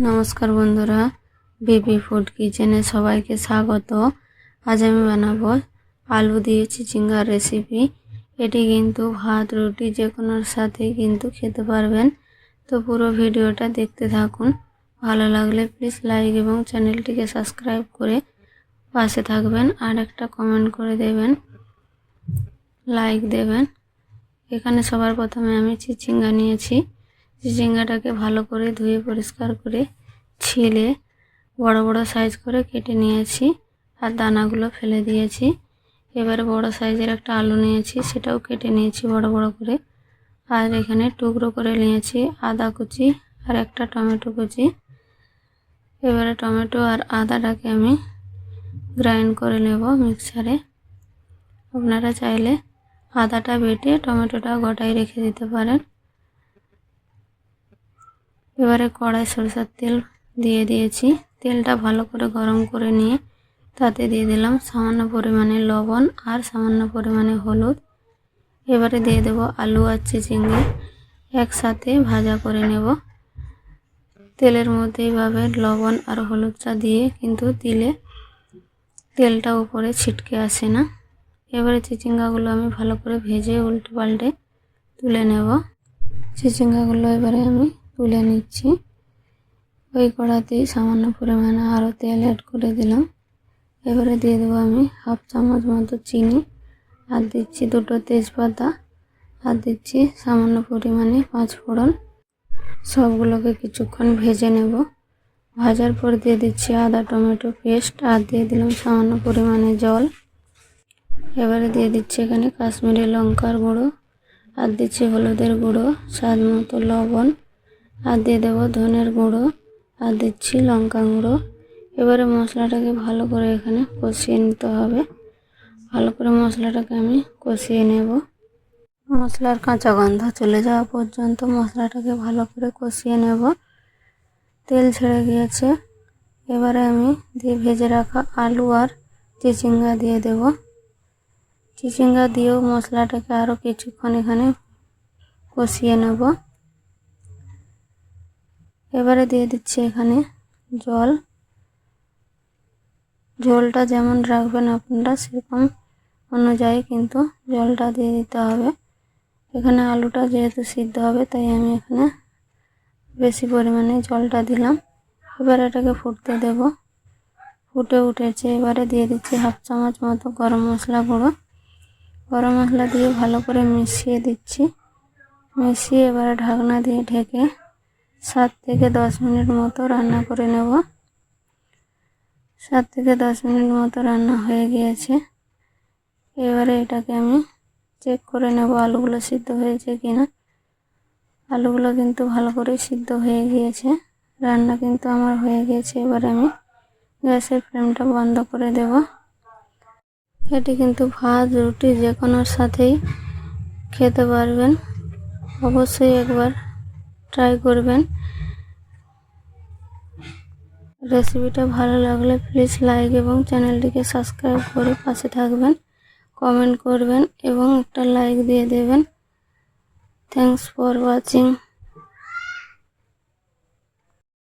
নমস্কার বন্ধুরা, baby food কিচেনে সবাইকে স্বাগত। আজ আমি বানাবো আলু দিয়ে চিচিঙ্গার রেসিপি এটি কিন্তু ভাত, রুটি, যে কোনোর সাথেই কিন্তু খেতে পারবেন। তো পুরো ভিডিওটা দেখতে থাকুন। ভালো লাগলে প্লিজ লাইক এবং চ্যানেলটিকে সাবস্ক্রাইব করে পাশে থাকবেন আর একটা কমেন্ট করে দেবেন। লাইক দেবেন। এখানে সবার প্রথমে আমি চিচিঙ্গা নিয়েছি। চিচিঙ্গাটাকে ভালো করে ধুয়ে পরিষ্কার করে ছিলে বড় বড় সাইজ করে কেটে নিয়েছি আর দানাগুলো ফেলে দিয়েছি। এবারে বড় সাইজের একটা আলু নিয়েছি, সেটাও কেটে নিয়েছি বড় বড় করে। আর এখানে টুকরো করে নিয়েছি আদা কুচি আর একটা টমেটো কুচি। এবারে টমেটো আর আদাটাকে আমি গ্রাইন্ড করে নেব মিক্সারে আপনারা চাইলে আদাটা বেটে টমেটোটা গোটাই রেখে দিতে পারেন। এবারে কড়াই সরষের তেল দিয়ে দিয়েছি। তেলটা ভালো করে গরম করে নিয়ে তাতে দিয়ে দিলাম সামান্য পরিমাণে লবণ আর সামান্য পরিমাণে হলুদ। এবারে দিয়ে দেব আলু আর চিচিঙ্গে একসাথে ভাজা করে নেব। তেলের মধ্যে এইভাবে লবণ আর হলুদটা দিয়ে কিন্তু দিলে তেলটা উপরে ছিটকে আসে না। এবারে চিচিঙ্গাগুলো আমি ভালো করে ভেজে উল্টে পাল্টে তুলে নেব। চিচিঙ্গাগুলো এবারে আমি তুলে নিচ্ছি। ওই কড়াতেই সামান্য পরিমাণে আরও তেল অ্যাড করে দিলাম। এবারে দিয়ে দেবো আমি হাফ চামচ মতো চিনি। আর দিচ্ছি দুটো তেজপাতা। আর দিচ্ছি সামান্য পরিমাণে পাঁচ ফোড়ন সবগুলোকে কিছুক্ষণ ভেজে নেব। ভাজার পর দিয়ে দিচ্ছি আদা টমেটো পেস্ট। আর দিয়ে দিলাম সামান্য পরিমাণে জল। এবারে দিয়ে দিচ্ছি এখানে কাশ্মীরি লঙ্কার গুঁড়ো। আর দিচ্ছি হলুদের গুঁড়ো, স্বাদ মতো লবণ। আর দিয়ে দেবো ধনের গুঁড়ো আর দিচ্ছি লঙ্কা গুঁড়ো। এবারে মশলাটাকে ভালো করে এখানে কষিয়ে নিতে হবে। ভালো করে মশলাটাকে আমি কষিয়ে নেব। মশলার কাঁচা গন্ধ চলে যাওয়া পর্যন্ত মশলাটাকে ভালো করে কষিয়ে নেব। তেল ছেড়ে গিয়েছে। এবারে আমি দিয়ে ভেজে রাখা আলু আর চিচিঙ্গা দিয়ে দেব। চিচিঙ্গা দিয়েও মশলাটাকে আরও কিছুক্ষণ এখানে কষিয়ে নেব। এবারে দিয়ে দিচ্ছি এখানে জল। ঝোলটা যেমন রাখবেন আপনারা সেরকম অনুযায়ী কিন্তু জলটা দিয়ে দিতে হবে। এখানে আলুটা যেহেতু সিদ্ধ হবে, তাই আমি এখানে বেশি পরিমাণে জলটা দিলাম। এবার এটাকে ফুটতে দেব। ফুটে উঠেছে। এবারে দিয়ে দিচ্ছি হাফ চামচ মতো গরম মশলা গুঁড়ো। গরম মশলা দিয়ে ভালো করে মিশিয়ে দিচ্ছি। মিশিয়ে এবারে ঢাকনা দিয়ে ঢেকে সাত থেকে দশ মিনিট মতো রান্না করে নেব। সাত থেকে দশ মিনিট মতো রান্না হয়ে গিয়েছে। এবারে এটাকে আমি চেক করে নেব আলুগুলো সিদ্ধ হয়েছে কিনা। আলুগুলো কিন্তু ভালো করে সিদ্ধ হয়ে গিয়েছে। রান্না কিন্তু আমার হয়ে গিয়েছে। এবার আমি গ্যাসের ফ্লেমটা বন্ধ করে দেব। এটি কিন্তু ভাত, রুটি যে কোনোর সাথেই খেতে পারবেন। অবশ্যই একবার ট্রাই করবেন। রেসিপিটা ভালো লাগলে প্লিজ লাইক এবং চ্যানেলটিকে সাবস্ক্রাইব করে পাশে থাকবেন। কমেন্ট করবেন এবং একটা লাইক দিয়ে দেবেন। Thanks for watching